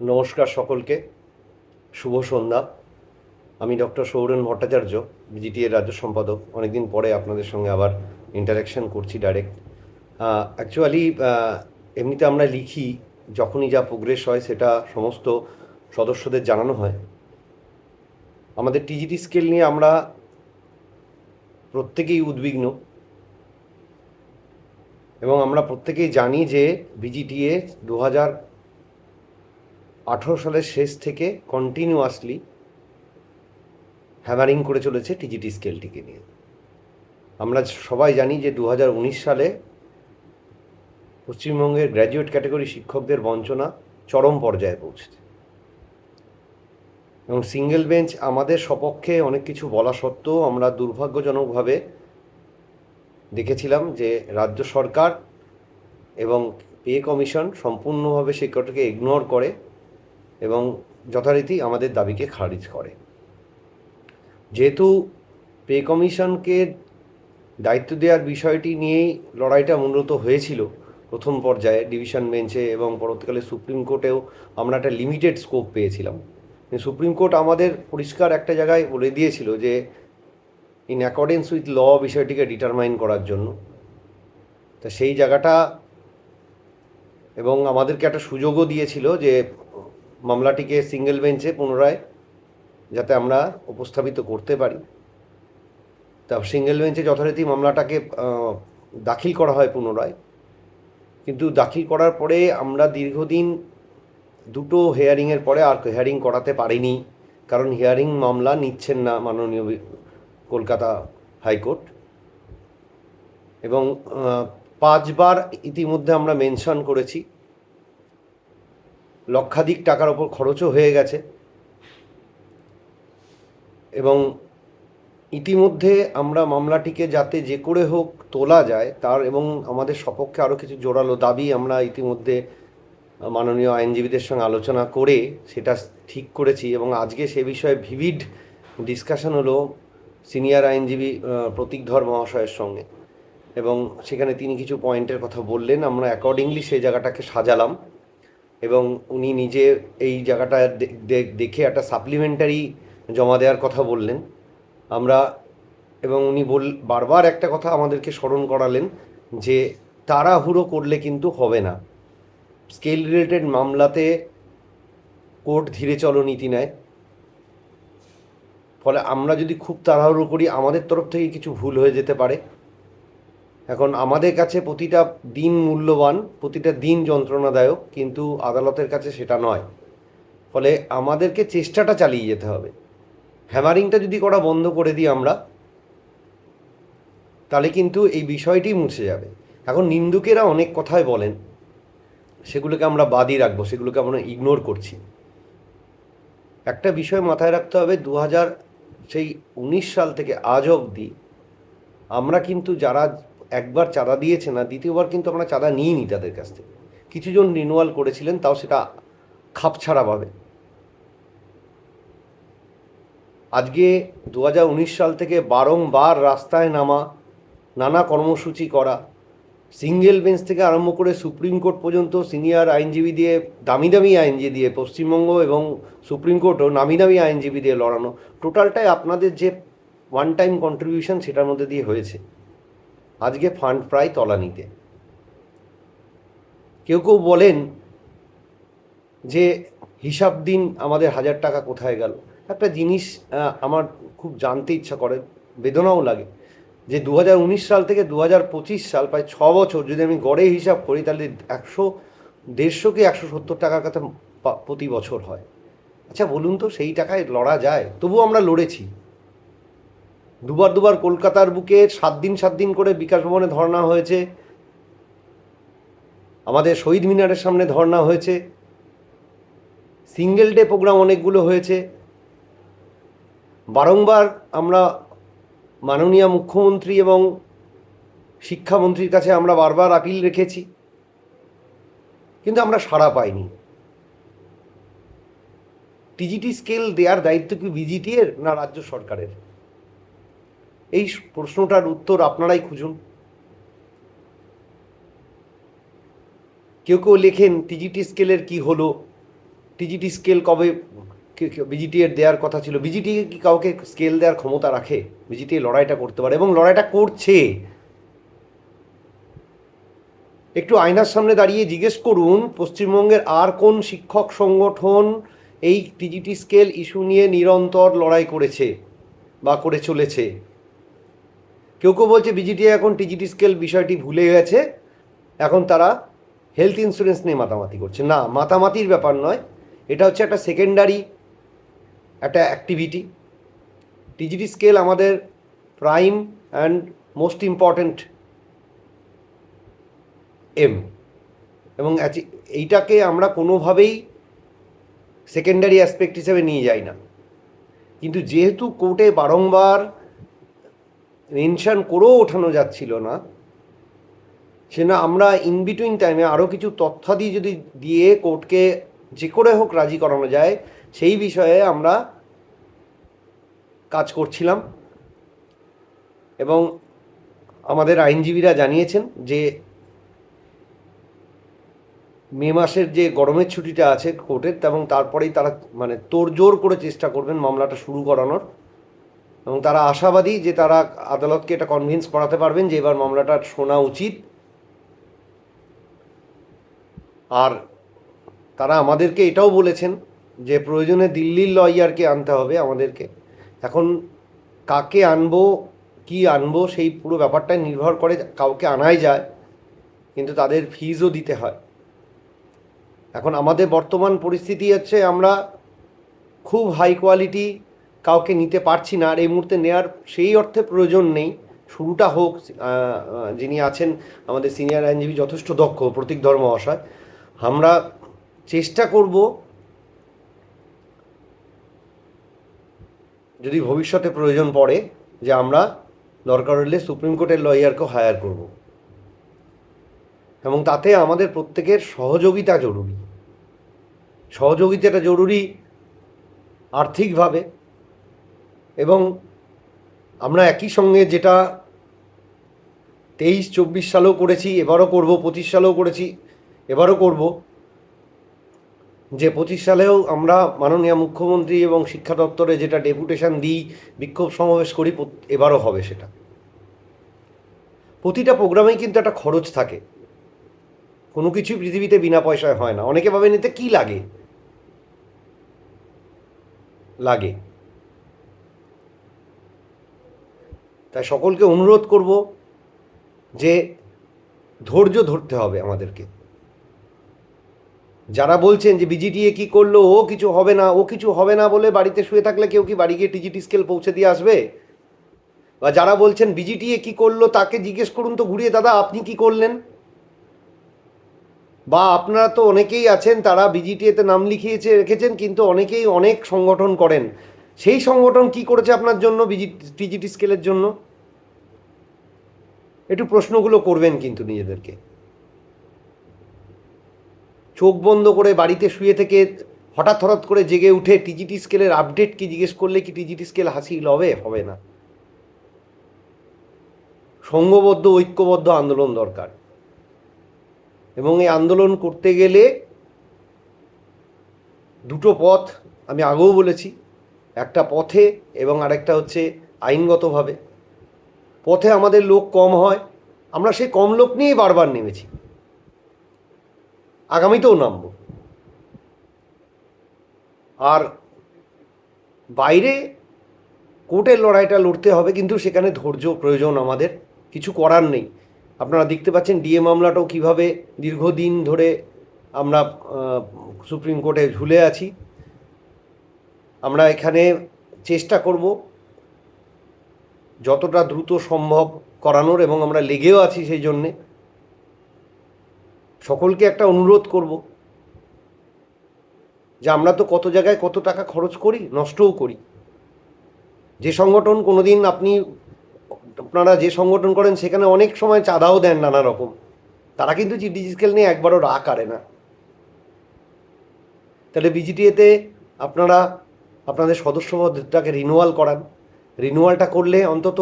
নমস্কার সকলকে। শুভ সন্ধ্যা। আমি ডক্টর সৌরেন ভট্টাচার্য, বিজিটিএর রাজ্য সম্পাদক। অনেকদিন পরে আপনাদের সঙ্গে আবার ইন্টারাকশন করছি ডাইরেক্ট অ্যাকচুয়ালি এমনিতে আমরা লিখি, যখনই যা প্রোগ্রেস হয় সেটা সমস্ত সদস্যদের জানানো হয়। আমাদের টিজিটি স্কেল নিয়ে আমরা প্রত্যেকেই উদ্বিগ্ন। এবং আমরা প্রত্যেকেই জানি যে বিজিটিএ দু হাজার আঠেরো সালের শেষ থেকে কন্টিনিউয়াসলি হ্যামারিং করে চলেছে টিজিটি স্কেলটিকে নিয়ে। আমরা সবাই জানি যে দু হাজার উনিশ সালে পশ্চিমবঙ্গের গ্র্যাজুয়েট ক্যাটাগরি শিক্ষকদের বঞ্চনা চরম পর্যায়ে পৌঁছেছে। এবং সিঙ্গেল বেঞ্চ আমাদের সপক্ষে অনেক কিছু বলা সত্ত্বেও আমরা দুর্ভাগ্যজনকভাবে দেখেছিলাম যে রাজ্য সরকার এবং পে কমিশন সম্পূর্ণভাবে সেই ইগনোর করে এবং যথারীতি আমাদের দাবিকে খারিজ করে। যেহেতু পে কমিশনকে দায়িত্ব দেওয়ার বিষয়টি নিয়েই লড়াইটা মূলত হয়েছিল, প্রথম পর্যায়ে ডিভিশন বেঞ্চে এবং পরবর্তীকালে সুপ্রিম কোর্টেও আমরা একটা লিমিটেড স্কোপ পেয়েছিলাম। সুপ্রিম কোর্ট আমাদের পরিষ্কার একটা জায়গায় বলে দিয়েছিল যে ইন অ্যাকর্ডেন্স উইথ ল বিষয়টিকে ডিটারমাইন করার জন্য। তা সেই জায়গাটা এবং আমাদেরকে একটা সুযোগও দিয়েছিল যে মামলাটিকে সিঙ্গেল বেঞ্চে পুনরায় যাতে আমরা উপস্থাপিত করতে পারি। তা সিঙ্গেল বেঞ্চে যথারীতি মামলাটাকে দাখিল করা হয় পুনরায়। কিন্তু দাখিল করার পরে আমরা দীর্ঘদিন দুটো হেয়ারিংয়ের পরে আর হেয়ারিং করাতে পারিনি। কারণ হিয়ারিং মামলা নিচ্ছেন না মাননীয় কলকাতা হাইকোর্ট। এবং পাঁচবার ইতিমধ্যে আমরা মেনশন করেছি। লক্ষাধিক টাকার ওপর খরচও হয়ে গেছে। এবং ইতিমধ্যে আমরা মামলাটিকে যাতে যে করে হোক তোলা যায় তার এবং আমাদের সপক্ষে আরও কিছু জোরালো দাবি আমরা ইতিমধ্যে মাননীয় আইনজীবীদের সঙ্গে আলোচনা করে সেটা ঠিক করেছি এবং আজকে সে বিষয়ে ভিভিড ডিসকাশন হলো সিনিয়র আইনজীবী আহ, প্রতীক ধর মহাশয়ের সঙ্গে। এবং সেখানে তিনি কিছু পয়েন্টের কথা বললেন আমরা অ্যাকর্ডিংলি সেই জায়গাটাকে সাজালাম। এবং উনি নিজে এই জায়গাটা দেখে একটা সাপ্লিমেন্টারি জমা দেওয়ার কথা বললেন। আমরা, এবং উনি বল, বারবার একটা কথা আমাদেরকে স্মরণ করালেন যে তাড়াহুড়ো করলে কিন্তু হবে না। স্কেল রিলেটেড মামলাতে কোর্ট ধীরে চলো নীতি নেয়। ফলে আমরা যদি খুব তাড়াহুড়ো করি, আমাদের তরফ থেকে কিছু ভুল হয়ে যেতে পারে। এখন আমাদের কাছে প্রতিটা দিন মূল্যবান, প্রতিটা দিন যন্ত্রণাদায়ক, কিন্তু আদালতের কাছে সেটা নয়। ফলে আমাদেরকে চেষ্টাটা চালিয়ে যেতে হবে। হ্যামারিংটা যদি করা বন্ধ করে দিই আমরা, তাহলে কিন্তু এই বিষয়টি মুছে যাবে। এখন নিন্দুকেরা অনেক কথাই বলেন। সেগুলোকে আমরা বাদই রাখব, সেগুলোকে আমরা ইগনোর করছি। একটা বিষয় মাথায় রাখতে হবে দু হাজার সেই উনিশ সাল থেকে আজ অবধি আমরা কিন্তু যারা একবার চাঁদা দিয়েছে না, দ্বিতীয়বার কিন্তু আমরা চাঁদা নিইনি তাদের কাছ থেকে। কিছুজন রিনুয়াল করেছিলেন, তাও সেটা খাপছাড়াভাবে আজকে দু হাজার উনিশ সাল থেকে বারংবার রাস্তায় নামা, নানা কর্মসূচি করা সিঙ্গেল বেঞ্চ থেকে আরম্ভ করে সুপ্রিম কোর্ট পর্যন্ত সিনিয়র আইনজীবী দিয়ে, দামি দামি আইনজীবী দিয়ে, পশ্চিমবঙ্গ এবং সুপ্রিম কোর্টও নামি দামি আইনজীবী দিয়ে লড়ানো টোটালটাই আপনাদের যে ওয়ান টাইম কন্ট্রিবিউশন সেটার মধ্যে দিয়ে হয়েছে। আজকে ফান্ড প্রায় তলানিতে। কেউ কেউ বলেন যে, হিসাব দিন আমাদের হাজার টাকা কোথায় গেল? একটা জিনিস আমার খুব জানতে ইচ্ছা করে, বেদনাও লাগে যে দু হাজার উনিশ সাল থেকে দু হাজার পঁচিশ সাল প্রায় ছ বছর যদি আমি গড়ে হিসাব করি, তাহলে একশো, দেড়শো কি একশো সত্তর টাকার কথা প্রতি বছর হয়। আচ্ছা বলুন তো সেই টাকায় লড়া যায়? তবুও আমরা লড়েছি। দুবার দুবার কলকাতার বুকে সাত দিন সাত দিন করে বিকাশ ভবনে ধর্না হয়েছে। আমাদের শহীদ মিনারের সামনে ধর্না হয়েছে। সিঙ্গেল ডে প্রোগ্রাম অনেকগুলো হয়েছে। বারংবার আমরা মাননীয় মুখ্যমন্ত্রী এবং শিক্ষামন্ত্রীর কাছে আমরা বারবার আপিল রেখেছি। কিন্তু আমরা সাড়া পাইনি। টিজিটি স্কেল দেওয়ার দায়িত্ব কি বিজিটি এর না রাজ্য সরকারের? এই প্রশ্নটার উত্তর আপনারাই খুঁজুন। কেউ কেউ লেখেন, টিজিটি স্কেলের কি হলো? টিজিটি স্কেল কবে বিজিটি এর দেওয়ার কথা ছিল? বিজিটি কি কাউকে স্কেল দেওয়ার ক্ষমতা রাখে? বিজিটি লড়াইটা করতে পারে এবং লড়াইটা করছে। একটু আয়নার সামনে দাঁড়িয়ে জিজ্ঞেস করুন, পশ্চিমবঙ্গের আর কোন শিক্ষক সংগঠন এই টিজিটি স্কেল ইস্যু নিয়ে নিরন্তর লড়াই করেছে বা করে চলেছে? কেউ কেউ বলছে বিজিটি এখন টিজিটি স্কেল বিষয়টি ভুলে গেছে। এখন তারা হেলথ ইন্স্যুরেন্স নিয়ে মাতামাতি করছে। না, মাতামাতির ব্যাপার নয়। এটা হচ্ছে একটা সেকেন্ডারি একটা অ্যাক্টিভিটি টিজিটি স্কেল আমাদের prime and most important M এবং এইটাকে আমরা কোনোভাবেই সেকেন্ডারি অ্যাসপেক্ট হিসেবে নিয়ে যাই না। কিন্তু যেহেতু কোর্টে বারংবার মেনশন করেও ওঠানো যাচ্ছিল না। সে না আমরা ইন বিটুইন টাইমে আরও কিছু তথ্যাদি যদি দিয়ে কোর্টকে যে করে হোক রাজি করানো যায়, সেই বিষয়ে আমরা কাজ করছিলাম। এবং আমাদের আইনজীবীরা জানিয়েছেন যে মে মাসের যে গরমের ছুটিটা আছে কোর্টের, এবং তারপরেই তারা মানে তোড়জোড় করে চেষ্টা করবেন মামলাটা শুরু করানোর। এবং তারা আশাবাদী যে তারা আদালতকে এটা কনভিন্স করাতে পারবেন যে এবার মামলাটা শোনা উচিত। আর তারা আমাদেরকে এটাও বলেছেন যে প্রয়োজনে দিল্লির লয়ারকে আনতে হবে আমাদেরকে। এখন কাকে আনব, কি আনব, সেই পুরো ব্যাপারটাই নির্ভর করে কাউকে আনাই যায়, কিন্তু তাদের ফিজও দিতে হয়। এখন আমাদের বর্তমান পরিস্থিতি হচ্ছে আমরা খুব হাই কোয়ালিটি কাউকে নিতে পারছি না আর এই মুহূর্তে নেওয়ার সেই অর্থে প্রয়োজন নেই। শুরুটা হোক যিনি আছেন আমাদের সিনিয়র আইনজীবী, যথেষ্ট দক্ষ প্রতীক ধর্ম মহাশয় আমরা চেষ্টা করব যদি ভবিষ্যতে প্রয়োজন পড়ে যে আমরা দরকার হলে সুপ্রিম কোর্টের লয়ারকেও হায়ার করব। এবং তাতে আমাদের প্রত্যেকের সহযোগিতা জরুরি। সহযোগিতাটা জরুরি আর্থিকভাবে। এবং আমরা একই সঙ্গে যেটা তেইশ, চব্বিশ সালেও করেছি, এবারও করব, পঁচিশ সালেও করেছি, এবারও করব, যে পঁচিশ সালেও আমরা মাননীয় মুখ্যমন্ত্রী এবং শিক্ষা দপ্তরে যেটা ডেপুটেশন দিই, বিক্ষোভ সমাবেশ করি এবারও হবে সেটা। প্রতিটা প্রোগ্রামেই কিন্তু একটা খরচ থাকে। কোনো কিছুই পৃথিবীতে বিনা পয়সায় হয় না। অনেকে ভাবেন এতে কী লাগে? লাগে। তাই সকলকে অনুরোধ করব যে ধৈর্য ধরতে হবে আমাদেরকে। যারা বলছেন যে বিজিটিএ কি করল, ও কিছু হবে না, ও কিছু হবে না বলে বাড়িতে শুয়ে থাকলে কেউ কি বাড়ি গিয়ে টিজিটি স্কেল পৌঁছে দিয়ে আসবে? বা যারা বলছেন বিজিটিএ কি করল, তাকে জিজ্ঞেস করুন তো ঘুরিয়ে, দাদা, আপনি কি করলেন? বা আপনারা তো অনেকেই আছেন, তারা বিজিটিএতে নাম লিখিয়েছে, রেখেছেন, কিন্তু অনেকেই অনেক সংগঠন করেন। সেই সংগঠন কি করেছে আপনার জন্য টিজিটি স্কেলের জন্য? একটু প্রশ্নগুলো করবেন কিন্তু নিজেদেরকে। চোখ বন্ধ করে বাড়িতে শুয়ে থেকে হঠাৎ হঠাৎ করে জেগে উঠে টিজিটি স্কেলের আপডেট কি জিজ্ঞেস করলে কি টিজিটি স্কেল হাসিল হবে হবে না। সংঘবদ্ধ ঐক্যবদ্ধ আন্দোলন দরকার। এবং এই আন্দোলন করতে গেলে দুটো পথ আমি আগেও বলেছি। একটা পথে এবং আরেকটা হচ্ছে আইনগতভাবে। পথে আমাদের লোক কম হয়, আমরা সেই কম লোক নিয়েই বারবার নেমেছি। আগামীতেও নামব। আর বাইরে কোর্টের লড়াইটা লড়তে হবে, কিন্তু সেখানে ধৈর্য প্রয়োজন আমাদের, কিছু করার নেই। আপনারা দেখতে পাচ্ছেন ডিএ মামলাটাও কীভাবে দীর্ঘদিন ধরে আমরা সুপ্রিম কোর্টে ঝুলে আছি। আমরা এখানে চেষ্টা করব যতটা দ্রুত সম্ভব করানোর এবং আমরা লেগেও আছি সেই জন্যে। সকলকে একটা অনুরোধ করব যে আমরা তো কত জায়গায় কত টাকা খরচ করি, নষ্টও করি। যে সংগঠন কোনোদিন আপনি, আপনারা যে সংগঠন করেন সেখানে অনেক সময় চাঁদাও দেন নানা রকম। তারা কিন্তু ডিজিটাল নিয়ে একবারও রাগ আরে না। তাহলে বিজিটিএতে আপনারা আপনাদের সদস্যপদটাকে রিনুয়াল করান। রিনুয়ালটা করলে অন্তত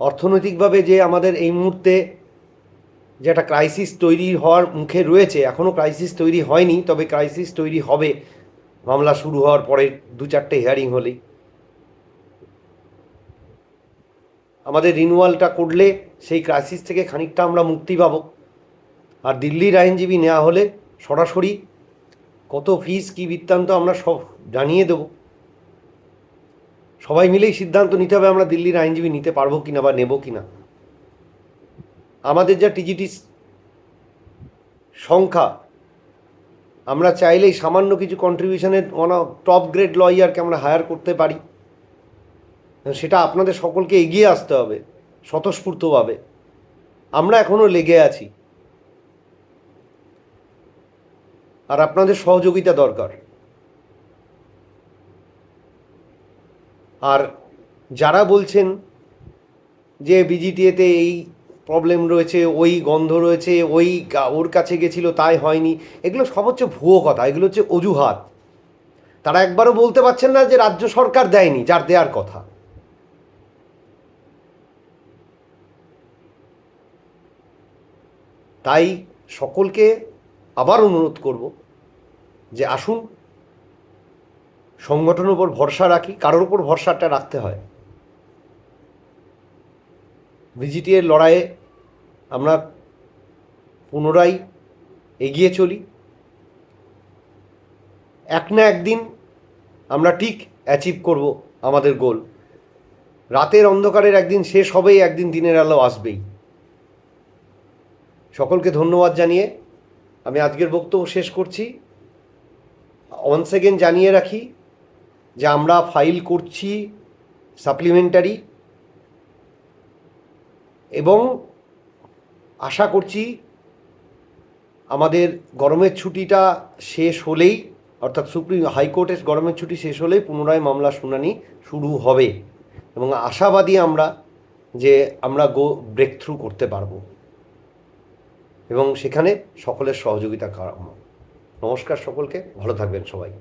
অর্থনৈতিকভাবে যে আমাদের এই মুহূর্তে যে একটা ক্রাইসিস তৈরি হওয়ার মুখে রয়েছে এখনও ক্রাইসিস তৈরি হয়নি, তবে ক্রাইসিস তৈরি হবে। মামলা শুরু হওয়ার পরে দু চারটে হিয়ারিং হলেই। আমাদের রিনুয়ালটা করলে সেই ক্রাইসিস থেকে খানিকটা আমরা মুক্তি পাব। আর দিল্লির আইনজীবী নেওয়া হলে সরাসরি কত ফিস, কী বৃত্তান্ত আমরা সব জানিয়ে দেব। সবাই মিলেই সিদ্ধান্ত নিতে হবে আমরা দিল্লির আইনজীবী নিতে পারব কিনা বা নেব কিনা। আমাদের যা টিজিটি সংখ্যা, আমরা চাইলেই সামান্য কিছু কন্ট্রিবিউশনের ওয়ান টপ গ্রেড লয়ারকে আমরা হায়ার করতে পারি। সেটা আপনাদের সকলকে এগিয়ে আসতে হবে, স্বতঃস্ফূর্তভাবে। আমরা এখনও লেগে আছি। আর আপনাদের সহযোগিতা দরকার। আর যারা বলছেন যে বিজিটিএতে এই প্রবলেম রয়েছে, ওই গন্ধ রয়েছে, ওই ওর কাছে গেছিল, তাই হয়নি, এগুলো সব হচ্ছে ভুয়ো কথা, এগুলো হচ্ছে অজুহাত। তারা একবারও বলতে পারছেন না যে রাজ্য সরকার দেয়নি, যার দেওয়ার কথা। তাই সকলকে আবার অনুরোধ করব যে আসুন, সংগঠনের উপর ভরসা রাখি, কারোর উপর ভরসাটা রাখতে হয়। ভিজিটিএর লড়াইয়ে আমরা পুনরায় এগিয়ে চলি। এক না একদিন আমরা ঠিক অ্যাচিভ করব আমাদের গোল রাতের অন্ধকারের একদিন শেষ হবেই, একদিন দিনের আলো আসবেই। সকলকে ধন্যবাদ জানিয়ে আমি আজকের বক্তব্য শেষ করছি। অন সেকেন্ড জানিয়ে রাখি যে আমরা ফাইল করছি সাপ্লিমেন্টারি এবং আশা করছি আমাদের গরমের ছুটিটা শেষ হলেই, অর্থাৎ সুপ্রিম হাইকোর্টের গরমের ছুটি শেষ হলেই পুনরায় মামলা শুনানি শুরু হবে এবং আশাবাদী আমরা যে আমরা গো ব্রেক থ্রু করতে পারব। এবং সেখানে সকলের সহযোগিতা কাম্য। নমস্কার সকলকে ভালো থাকবেন সবাই।